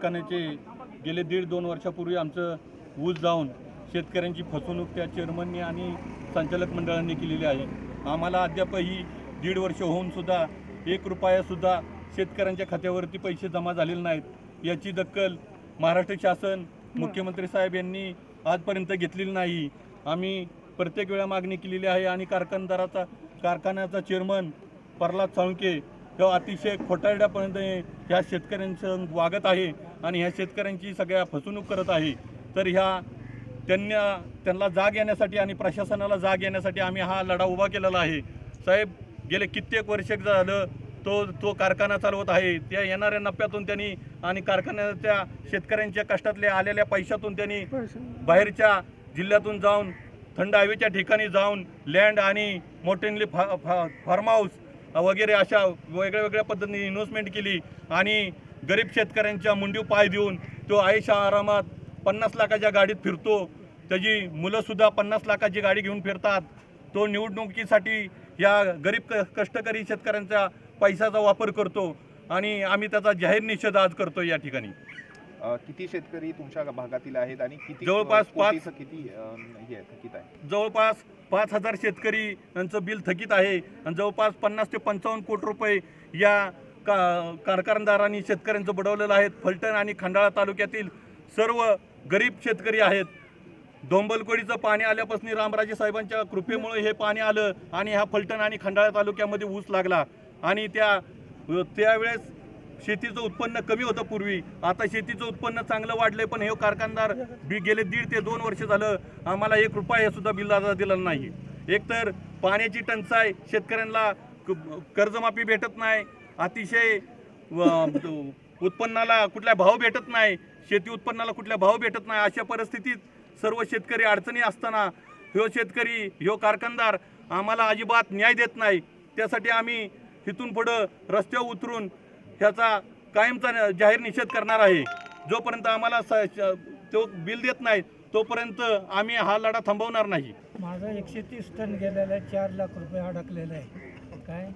कारखान्याचे गेले दीड दोन वर्षापूर्वी आमचं ऊस जाऊन शेतकऱ्यांची फसवणूक त्या चेअरमननी आणि संचालक मंडळांनी केलेली आहे. आम्हाला अद्यापही दीड वर्ष होऊन सुद्धा एक रुपयासुद्धा शेतकऱ्यांच्या खात्यावरती पैसे जमा झालेले नाहीत. याची दखल महाराष्ट्र शासन मुख्यमंत्री साहेब यांनी आजपर्यंत घेतलेली नाही. आम्ही प्रत्येक वेळा मागणी केलेली आहे आणि कारखानदाराचा कारखान्याचा चेअरमन प्रल्हाद साळुंके तो अतिशय खोटारड्यापर्यंत ह्या शेतकऱ्यांचं वागत आहे आणि ह्या शेतकऱ्यांची सगळ्या फसवणूक करत आहे. तर ह्या त्यांना त्यांना जाग येण्यासाठी आणि प्रशासनाला जाग येण्यासाठी आम्ही हा लढा उभा केलेला आहे. साहेब गेले कित्येक वर्ष झालं तो तो कारखाना चालवत आहे. त्या येणाऱ्या नफ्यातून त्यांनी आणि कारखान्याच्या शेतकऱ्यांच्या कष्टातल्या आलेल्या पैशातून त्यांनी बाहेरच्या जिल्ह्यातून जाऊन थंड हवेच्या ठिकाणी जाऊन लँड आणि मोठ्यांनी फा फा फार्म हाऊस वगैरे अशा वेगळ्या वेगळ्या पद्धतीने इन्व्हेस्टमेंट केली आणि गरीब शेतकऱ्यांच्या मुंडीव पाय देऊन तो आयशा आरामात पन्नास लाखाच्या गाडीत फिरतो. त्याची मुलंसुद्धा पन्नास लाखाची गाडी घेऊन फिरतात. तो निवडणुकीसाठी या गरीब क कष्टकरी शेतकऱ्यांचा पैशाचा वापर करतो आणि आम्ही त्याचा जाहीर निषेध आज करतो या ठिकाणी. किती शेतकरी तुमच्या भागातील आहेत आणि किती जवळपास कोटीचं किती हे आहे, थकीत आहे? जवळपास पाच हजार शेतकरी यांचं बिल थकीत आहे आणि जवळपास पन्नास ते पंचावन्न कोटी रुपये या का कारखानदारांनी शेतकऱ्यांचं बुडवलेलं आहेत. फलटण आणि खंडाळा तालुक्यातील सर्व गरीब शेतकरी आहेत. डोंबलकोडीचं पाणी आल्यापासून रामराजे साहेबांच्या कृपेमुळे हे पाणी आलं आणि ह्या फलटण आणि खंडाळा तालुक्यामध्ये ऊस लागला. आणि त्या त्यावेळेस शेतीचं उत्पन्न कमी होतं पूर्वी. आता शेतीचं उत्पन्न चांगलं वाढलंय पण हे कारखानदार बी गेले दीड ते दोन वर्ष झालं आम्हाला एक रुपया सुद्धा बिल दिला नाही. एकतर पाण्याची टंचाई शेतकऱ्यांना क- कर्जमाफी भेटत नाही अतिशय उत्पन्नाला कुठला भाव भेटत नाही शेती उत्पन्नाला कुठला भाव भेटत नाही. अशा परिस्थितीत सर्व शेतकरी अडचणी असताना ह्यो शेतकरी ह्यो कारखानदार आम्हाला अजिबात न्याय देत नाही. त्यासाठी आम्ही इथून पुढं रस्त्यावर उतरून ह्याचा कायमचा जाहीर निषेध करणार आहे. जोपर्यंत आम्हाला स- तो बिल देत नाही तोपर्यंत आम्ही हा लढा थांबवणार नाही. माझं एकशे तीस टन गेलेलं आहे चार लाख रुपये अडकलेलं आहे. काय?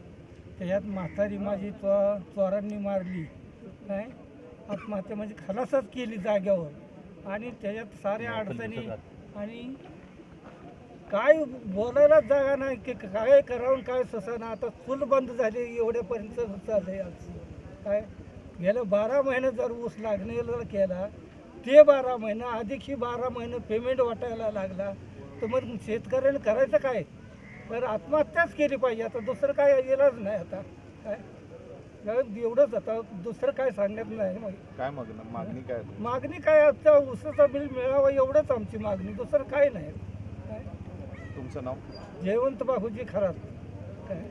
त्याच्यात म्हातारी माझी चो चोरांनी मारली. काय? आत्महत्या म्हणजे खलासच केली जाग्यावर आणि त्याच्यात साऱ्या अडचणी आणि काय बोलायला जागा नाही की काय करावं काय ना आता फुल बंद झाली एवढ्यापर्यंत चाललंय आज. काय? गेलं बारा महिने जर ऊस लागणेला केला ते बारा महिने अधिकही बारा महिने पेमेंट वाटायला लागला तर मग शेतकऱ्याने करायचं काय? तर आत्महत्याच केली पाहिजे. आता दुसरं काय इलाज नाही आता. काय? एवढं- एवढंच आता दुसरं काय सांगण्यात नाही मग काय मग मागणी काय? मागणी काय? आता ऊसाचा बिल मिळावं एवढंच आमची मागणी. दुसरं काय नाही. काय? तुमचं नाव? जयवंत बाहूजी खरात. काय?